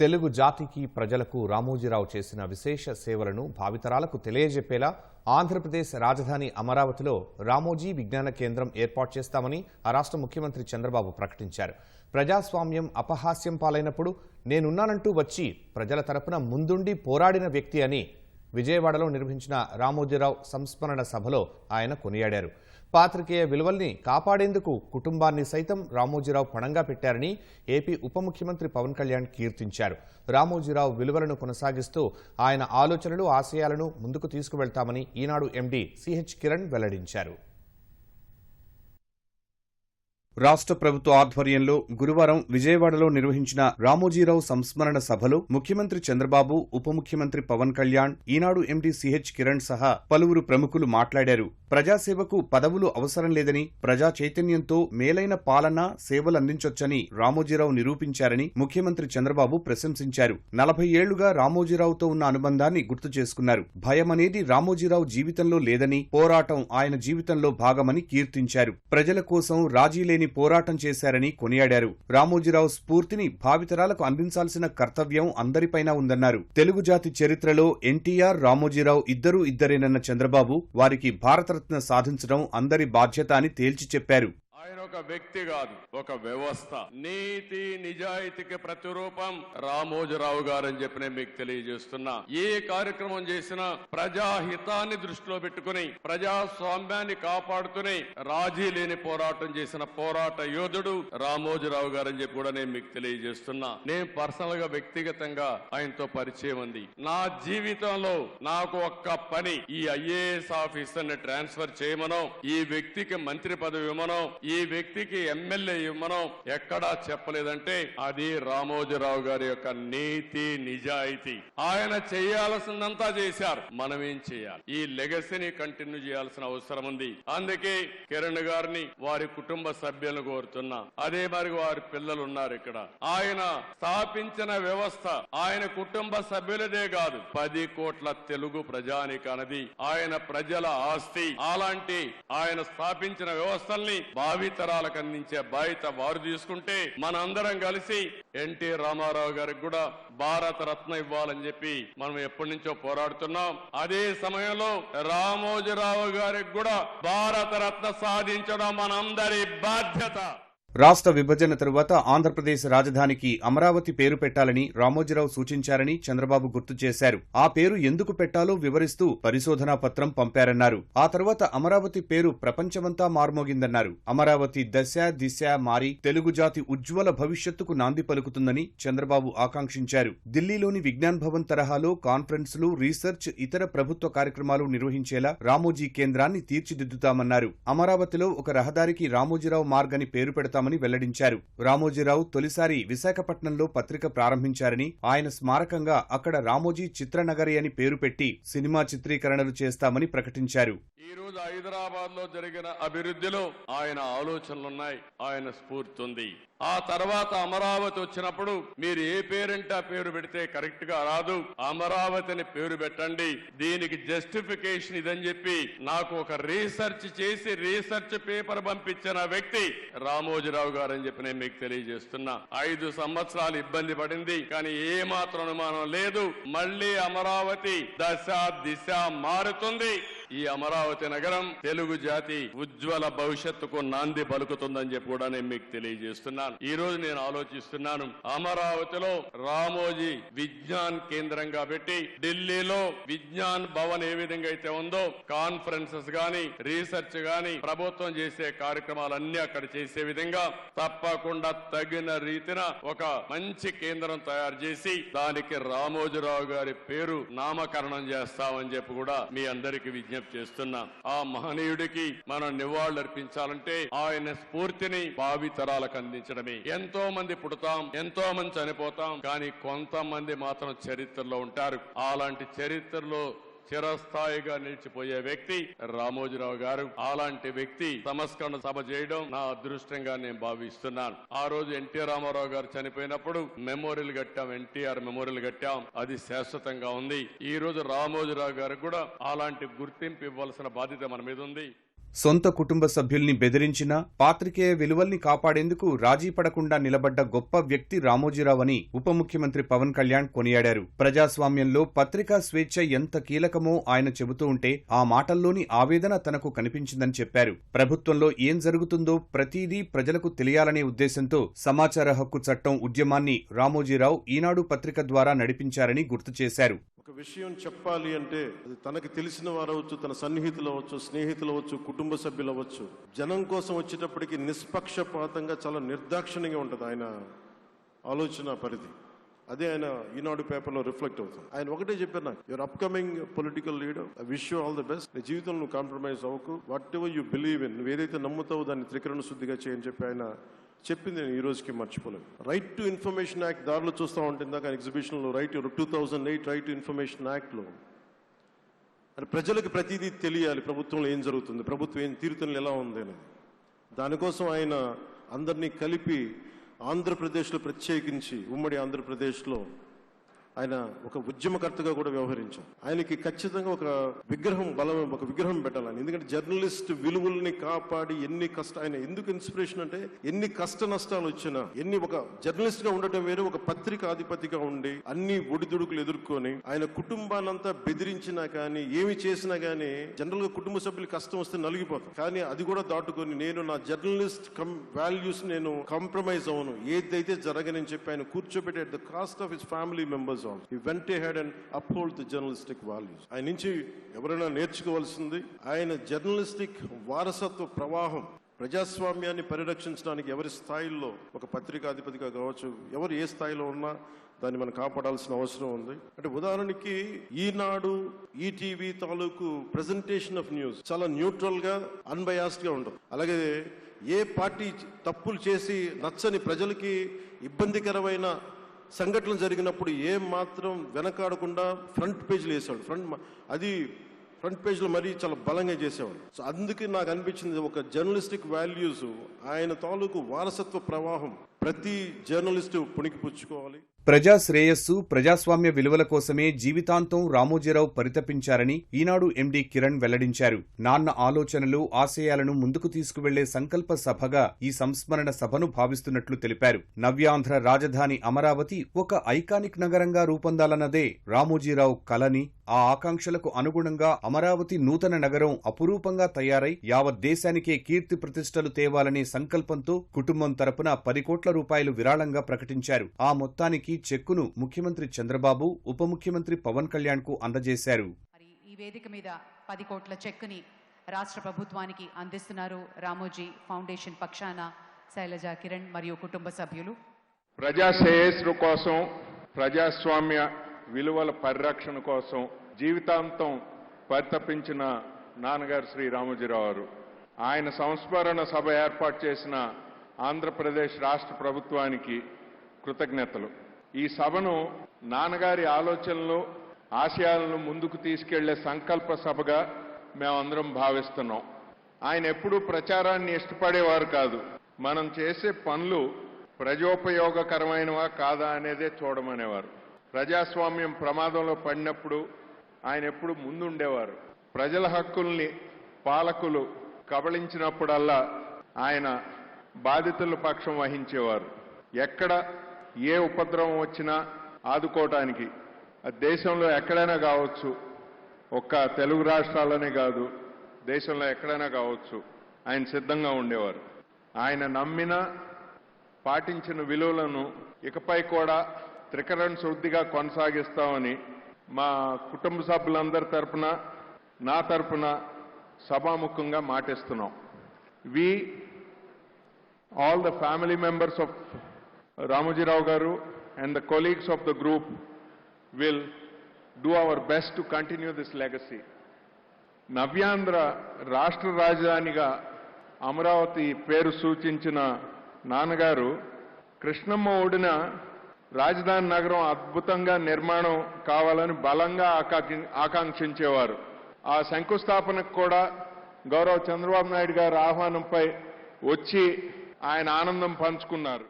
తెలుగు జాతికి ప్రజలకు రామోజీరావు చేసిన విశేష సేవలను భావితరాలకు తెలియజెప్పేలా ఆంధ్రప్రదేశ్ రాజధాని అమరావతిలో రామోజీ విజ్ఞాన కేంద్రం ఏర్పాటు చేస్తామని ఆ రాష్ట్ర ముఖ్యమంత్రి చంద్రబాబు ప్రకటించారు. ప్రజాస్వామ్యం అపహాస్యం పాలైనప్పుడు నేనున్నానంటూ వచ్చి ప్రజల తరపున ముందుండి పోరాడిన వ్యక్తి అని విజయవాడలో నిర్వహించిన రామోజీరావు సంస్మరణ సభలో ఆయన కొనియాడారు. పాత్రికేయ విలువల్ని కాపాడేందుకు కుటుంబాన్ని సైతం రామోజీరావు పణంగా పెట్టారని ఏపీ ఉప ముఖ్యమంత్రి పవన్ కళ్యాణ్ కీర్తించారు. రామోజీరావు విలువలను కొనసాగిస్తూ ఆయన ఆలోచనలు ఆశయాలను ముందుకు తీసుకువెళ్తామని ఈనాడు ఎండీ సిహెచ్ కిరణ్ వెల్లడించారు. రాష్ట్ర ప్రభుత్వ ఆధ్వర్యంలో గురువారం విజయవాడలో నిర్వహించిన రామోజీరావు సంస్మరణ సభలో ముఖ్యమంత్రి చంద్రబాబు ఉప ముఖ్యమంత్రి పవన్ కళ్యాణ్ ఈనాడు ఎండీ సిహెచ్ కిరణ్ సహా పలువురు ప్రముఖులు మాట్లాడారు. ప్రజాసేవకు పదవులు అవసరం లేదని ప్రజా చైతన్యంతో మేలైన పాలన సేవలందించొచ్చని రామోజీరావు నిరూపించారని ముఖ్యమంత్రి చంద్రబాబు ప్రశంసించారు. నలభై ఏళ్ళుగా రామోజీరావుతో ఉన్న అనుబంధాన్ని గుర్తు చేసుకున్నారు. భయమనేది రామోజీరావు జీవితంలో లేదని పోరాటం ఆయన జీవితంలో భాగమని కీర్తించారు. ప్రజల కోసం రాజీ లేని పోరాటం చేశారని కొనియాడారు. రామోజీరావు స్ఫూర్తిని భావితరాలకు అందించాల్సిన కర్తవ్యం అందరిపైన ఉందన్నారు. తెలుగు జాతి చరిత్రలో ఎన్టీఆర్ రామోజీరావు ఇద్దరూ ఇద్దరేనన్న చంద్రబాబు వారికి భారత భారతరత్న సాధించడం అందరి బాధ్యత అని తేల్చి చెప్పారు. ఆయన ఒక వ్యక్తి కాదు ఒక వ్యవస్థ. నీతి నిజాయితీకి ప్రతిరూపం రామోజీరావు గారు అని చెప్పి నేను మీకు తెలియజేస్తున్నా. ఏ కార్యక్రమం చేసినా ప్రజాహితాన్ని దృష్టిలో పెట్టుకుని ప్రజాస్వామ్యాన్ని కాపాడుతూనే రాజీ లేని పోరాటం చేసిన పోరాట యోధుడు రామోజీరావు గారు అని చెప్పి కూడా నేను మీకు తెలియజేస్తున్నా. నేను పర్సనల్గా వ్యక్తిగతంగా ఆయనతో పరిచయం ఉంది. నా జీవితంలో నాకు ఒక్క పని ఈ ఐఏఎస్ ఆఫీసర్ని ట్రాన్స్ఫర్ చేయమనో ఈ వ్యక్తికి మంత్రి పదవి ఇవ్వమనో ఈ వ్యక్తికి ఎమ్మెల్యే ఇవ్వనం ఎక్కడా చెప్పలేదంటే అది రామోజీరావు గారి యొక్క నీతి నిజాయితీ. ఆయన చేయాల్సిందంతా చేశారు. మనం ఏం చేయాలి? ఈ లెగసీని కంటిన్యూ చేయాల్సిన అవసరం ఉంది. అందుకే కిరణ్ గారిని వారి కుటుంబ సభ్యులను కోరుతున్నా. అదే మరి వారి పిల్లలు ఉన్నారు ఇక్కడ. ఆయన స్థాపించిన వ్యవస్థ ఆయన కుటుంబ సభ్యులదే కాదు. పది కోట్ల తెలుగు ప్రజానికనది. ఆయన ప్రజల ఆస్తి. అలాంటి ఆయన స్థాపించిన వ్యవస్థల్ని భావితరాలకు అందించే బాధ్యత వారు తీసుకుంటే మనందరం కలిసి ఎన్టీ రామారావు గారికి కూడా భారత రత్న ఇవ్వాలని చెప్పి మనం ఎప్పటి నుంచో పోరాడుతున్నాం. అదే సమయంలో రామోజీరావు గారికి కూడా భారత రత్న సాధించడం మనందరి బాధ్యత. రాష్ట్ర విభజన తరువాత ఆంధ్రప్రదేశ్ రాజధానికి అమరావతి పేరు పెట్టాలని రామోజీరావు సూచించారని చంద్రబాబు గుర్తు చేశారు. ఆ పేరు ఎందుకు పెట్టాలో వివరిస్తూ పరిశోధనా పత్రం పంపారన్నారు. ఆ తరువాత అమరావతి పేరు ప్రపంచమంతా మార్మోగిందన్నారు. అమరావతి దశ దిశ మారి తెలుగు జాతి ఉజ్వల భవిష్యత్తుకు నాంది పలుకుతుందని చంద్రబాబు ఆకాంక్షించారు. ఢిల్లీలోని విజ్ఞాన్ భవన్ తరహాలో కాన్ఫరెన్సులు రీసెర్చ్ ఇతర ప్రభుత్వ కార్యక్రమాలు నిర్వహించేలా రామోజీ కేంద్రాన్ని తీర్చిదిద్దుతామన్నారు. అమరావతిలో ఒక రహదారికి రామోజీరావు మార్గ్ అని పేరు పెడతామని వెల్లడించారు. రామోజీరావు తొలిసారి విశాఖపట్నంలో పత్రిక ప్రారంభించారని ఆయన స్మారకంగా అక్కడ రామోజీ చిత్రనగరి అని పేరు పెట్టి సినిమా చిత్రీకరణలు చేస్తామని ప్రకటించారు. రోజు హైదరాబాద్లో జరిగిన అభివృద్ధిలో ఆయన ఆలోచనలున్నాయి ఆయన స్ఫూర్తి ఉంది ఆ తర్వాత అమరావతి వచ్చినప్పుడు మీరు ఏ పేరంటే ఆ పేరు పెడితే కరెక్ట్గా రాదు అమరావతిని పేరు పెట్టండి దీనికి జస్టిఫికేషన్ ఇదని చెప్పి నాకు ఒక రీసెర్చ్ చేసి రీసెర్చ్ పేపర్ పంపించిన వ్యక్తి రామోజీరావు గారు అని చెప్పి నేను మీకు తెలియజేస్తున్నా. ఐదు సంవత్సరాలు ఇబ్బంది పడింది కానీ ఏ మాత్రం అనుమానం లేదు మళ్ళీ అమరావతి దశ దిశ మారుతుంది. ఈ అమరావతి నగరం తెలుగు జాతి ఉజ్వల భవిష్యత్తుకు నాంది పలుకుతుందని చెప్పి కూడా నేను మీకు తెలియజేస్తున్నాను. ఈ రోజు నేను ఆలోచిస్తున్నాను. అమరావతిలో రామోజీ విజ్ఞాన్ కేంద్రంగా పెట్టి ఢిల్లీలో విజ్ఞాన్ భవన్ ఏ విధంగా అయితే ఉందో కాన్ఫరెన్సెస్ గాని రీసెర్చ్ గాని ప్రభుత్వం చేసే కార్యక్రమాలన్నీ అక్కడ చేసే విధంగా తప్పకుండా తగిన రీతిన ఒక మంచి కేంద్రం తయారు చేసి దానికి రామోజీరావు గారి పేరు నామకరణం చేస్తామని చెప్పి కూడా మీ అందరికి విజ్ఞప్తి చేస్తున్నాం ఆ మహనీయుడికి మనం నివాళులర్పించాలంటే ఆయన స్ఫూర్తిని భావితరాలకు అందించడమే. ఎంతో మంది పుడతాం ఎంతో మంది చనిపోతాం కానీ కొంతమంది మాత్రం చరిత్రలో ఉంటారు. అలాంటి చరిత్రలో చిరస్థాయిగా నిలిచిపోయే వ్యక్తి రామోజీరావు గారు. అలాంటి వ్యక్తి సంస్కరణ సభ చేయడం నా అదృష్టంగా నేను భావిస్తున్నాను. ఆ రోజు ఎన్టీఆర్ రామారావు గారు చనిపోయినప్పుడు మెమోరియల్ కట్టాం ఎన్టీఆర్ మెమోరియల్ కట్టాం. అది శాశ్వతంగా ఉంది. ఈ రోజు రామోజీరావు గారికి కూడా అలాంటి గుర్తింపు ఇవ్వాల్సిన బాధ్యత మన మీద ఉంది. సొంత కుటుంబ సభ్యుల్ని బెదిరించినా పాత్రికేయ విలువల్ని కాపాడేందుకు రాజీ పడకుండా నిలబడ్డ గొప్ప వ్యక్తి రామోజీరావు అని ఉప ముఖ్యమంత్రి పవన్ కళ్యాణ్ కొనియాడారు. ప్రజాస్వామ్యంలో పత్రికా స్వేచ్ఛ ఎంత కీలకమో ఆయన చెబుతూ ఉంటే ఆ మాటల్లోని ఆవేదన తనకు కనిపించిందని చెప్పారు. ప్రభుత్వంలో ఏం జరుగుతుందో ప్రతిదీ ప్రజలకు తెలియాలనే ఉద్దేశంతో సమాచార హక్కు చట్టం ఉద్యమాన్ని రామోజీరావు ఈనాడు పత్రిక ద్వారా నడిపించారని గుర్తు చేశారు. ఒక విషయం చెప్పాలి అంటే అది తనకి తెలిసిన వారవచ్చు తన సన్నిహితులు అవ్వచ్చు స్నేహితులు అవ్వచ్చు కుటుంబ సభ్యులు అవ్వచ్చు. జనం కోసం వచ్చేటప్పటికి నిష్పక్షపాతంగా చాలా నిర్దాక్షిణ్యంగా ఉంటుంది ఆయన ఆలోచన పరిధి. అదే ఆయన ఈనాడు పేపర్లో రిఫ్లెక్ట్ అవుతుంది. ఆయన ఒకటే చెప్పారు నాకు your upcoming political leader I wish you all the best నీ జీవితంలో నువ్వు కాంప్రమైజ్ అవ్వకు. Whatever you believe in నువ్వు ఏదైతే నమ్ముతావో దాన్ని త్రికరణ శుద్ధిగా చేయని చెప్పి ఆయన చెప్పింది నేను ఈ రోజుకి మర్చిపోలేను. రైట్ టు ఇన్ఫర్మేషన్ యాక్ట్ దారిలో చూస్తూ ఉంటుంది దాకా ఎగ్జిబిషన్లో right two thousand eight right to information యాక్ట్లో అంటే ప్రజలకు ప్రతిదీ తెలియాలి ప్రభుత్వంలో ఏం జరుగుతుంది ప్రభుత్వం ఏం తీరుతలు ఎలా ఉంది అనేది. దానికోసం ఆయన అందరినీ కలిపి ఆంధ్రప్రదేశ్లో ప్రత్యేకించి ఉమ్మడి ఆంధ్రప్రదేశ్లో ఆయన ఒక ఉద్యమకర్తగా కూడా వ్యవహరించారు. ఆయనకి ఖచ్చితంగా ఒక విగ్రహం బలం ఒక విగ్రహం పెట్టాలని. ఎందుకంటే జర్నలిస్ట్ విలువల్ని కాపాడి ఎన్ని కష్ట ఆయన ఎందుకు ఇన్స్పిరేషన్ అంటే ఎన్ని కష్ట నష్టాలు వచ్చినా ఎన్ని ఒక జర్నలిస్ట్గా ఉండటం వేరే ఒక పత్రిక అధిపతిగా ఉండి అన్ని ఒడిదుడుకులు ఎదుర్కొని ఆయన కుటుంబానంతా బెదిరించినా కానీ ఏమి చేసినా కానీ జనరల్గా కుటుంబ సభ్యులు కష్టం వస్తే నలిగిపోతాం కానీ అది కూడా దాటుకొని నేను నా జర్నలిస్ట్ కమ్ వాల్యూస్ నేను కాంప్రమైజ్ అవను ఏదైతే జరగనని చెప్పి ఆయన కూర్చోబెట్టే the cost of his family members all ఈ వెంట head and uphold the journalistic values ఆయన నుంచి ఎవరైనా నేర్చుకోవాల్సింది ఆయన జర్నలిస్టిక్ వారసత్వ ప్రవాహం ప్రజాస్వామ్యాన్ని పరిరక్షించడానికి ఎవరి స్థాయిలో ఒక పత్రికాధిపతిగా కావచ్చు ఎవరు ఏ స్థాయిలో ఉన్నా దాన్ని మనం కాపాడాల్సిన అవసరం ఉంది. అంటే ఉదాహరణకి ఈనాడు ఈటీవీ తాలూకు ప్రెజెంటేషన్ ఆఫ్ న్యూస్ చాలా న్యూట్రల్గా అన్బయాస్డ్గా ఉంటుంది అలాగే ఏ పార్టీ తప్పులు చేసి నచ్చని ప్రజలకి ఇబ్బందికరమైన సంఘటనలు జరిగినప్పుడు ఏం మాత్రం వెనకాడకుండా ఫ్రంట్ పేజీలు వేసేవాడు. ఫ్రంట్ అది ఫ్రంట్ పేజ్లో మరీ చాలా బలంగా చేసేవాడు. సో అందుకే నాకు అనిపించింది ఒక జర్నలిస్టిక్ వాల్యూస్ ఆయన తాలూకు వారసత్వ ప్రవాహం ప్రతి జర్నలిస్టు పుణికిపుచ్చుకోవాలి ప్రజా శ్రేయస్సు ప్రజాస్వామ్య విలువల కోసమే జీవితాంతం రామోజీరావు పరితపించారని ఈనాడు ఎండీ కిరణ్ వెల్లడించారు. నాన్న ఆలోచనలు ఆశయాలను ముందుకు తీసుకువెళ్ళే సంకల్ప సభగా ఈ సంస్మరణ సభను భావిస్తున్నట్లు తెలిపారు. నవ్యాంధ్ర రాజధాని అమరావతి ఒక ఐకానిక్ నగరంగా రూపొందాలన్నదే రామోజీరావు కలని ఆ ఆకాంక్షలకు అనుగుణంగా అమరావతి నూతన నగరం అపురూపంగా తయారై యావత్ దేశానికే కీర్తి ప్రతిష్టలు తేవాలనే సంకల్పంతో కుటుంబం తరపున పది కోట్ల రూపాయలు విరాళంగా ప్రకటించారు. ఆ మొత్తానికి చెక్కును ముఖ్యమంత్రి చంద్రబాబు ఉప ముఖ్యమంత్రి పవన్ కళ్యాణ్కు అందజేశారు. మరి ఈ వేదిక మీద పది కోట్ల చెక్కుని రాష్ట్ర ప్రభుత్వానికి అందిస్తున్నారు రామోజీ ఫౌండేషన్ పక్షాన శైలజ కిరణ్ మరియు కుటుంబ సభ్యులు. ప్రజా శ్రేయస్సు కోసం ప్రజాస్వామ్య విలువల పరిరక్షణ కోసం జీవితాంతం పరితపించిన నాన్నగారు శ్రీ రామోజీరావు గారు. ఆయన సంస్మరణ సభ ఏర్పాటు చేసిన ఆంధ్రప్రదేశ్ రాష్ట్ర ప్రభుత్వానికి కృతజ్ఞతలు. ఈ సభను నాన్నగారి ఆలోచనలు ఆశయాలను ముందుకు తీసుకెళ్ళే సంకల్ప సభగా మేమందరం భావిస్తున్నాం. ఆయన ఎప్పుడూ ప్రచారాన్ని ఇష్టపడేవారు కాదు. మనం చేసే పనులు ప్రజోపయోగకరమైనవా కాదా అనేదే చూడమనేవారు. ప్రజాస్వామ్యం ప్రమాదంలో పడినప్పుడు ఆయన ఎప్పుడు ముందుండేవారు. ప్రజల హక్కుల్ని పాలకులు కబళించినప్పుడల్లా ఆయన బాధితుల పక్షం వహించేవారు. ఎక్కడ ఏ ఉపద్రవం వచ్చినా ఆదుకోవటానికి. దేశంలో ఎక్కడైనా కావచ్చు. ఒక్క తెలుగు రాష్ట్రాల్లోనే కాదు దేశంలో ఎక్కడైనా కావచ్చు. ఆయన సిద్ధంగా ఉండేవారు. ఆయన నమ్మిన పాటించిన విలువలను ఇకపై కూడా త్రికరణ శుద్ధిగా కొనసాగిస్తామని మా కుటుంబ సభ్యులందరి తరపున నా తరపున సభాముఖంగా మాటిస్తున్నాం. We all the family members of Ramojirao Garu and the colleagues of the group will do our best to continue this legacy. Navyandhra రాష్ట్ర రాజధానిగా అమరావతి పేరు సూచించిన నాన్నగారు కృష్ణమ్మ ఒడిన రాజధాని నగరం అద్భుతంగా నిర్మాణం కావాలని బలంగా ఆకాంక్షించేవారు ఆ శంకుస్థాపనకు కూడా గౌరవ చంద్రబాబు నాయుడు గారి ఆహ్వానంపై వచ్చి ఆయన ఆనందం పంచుకున్నారు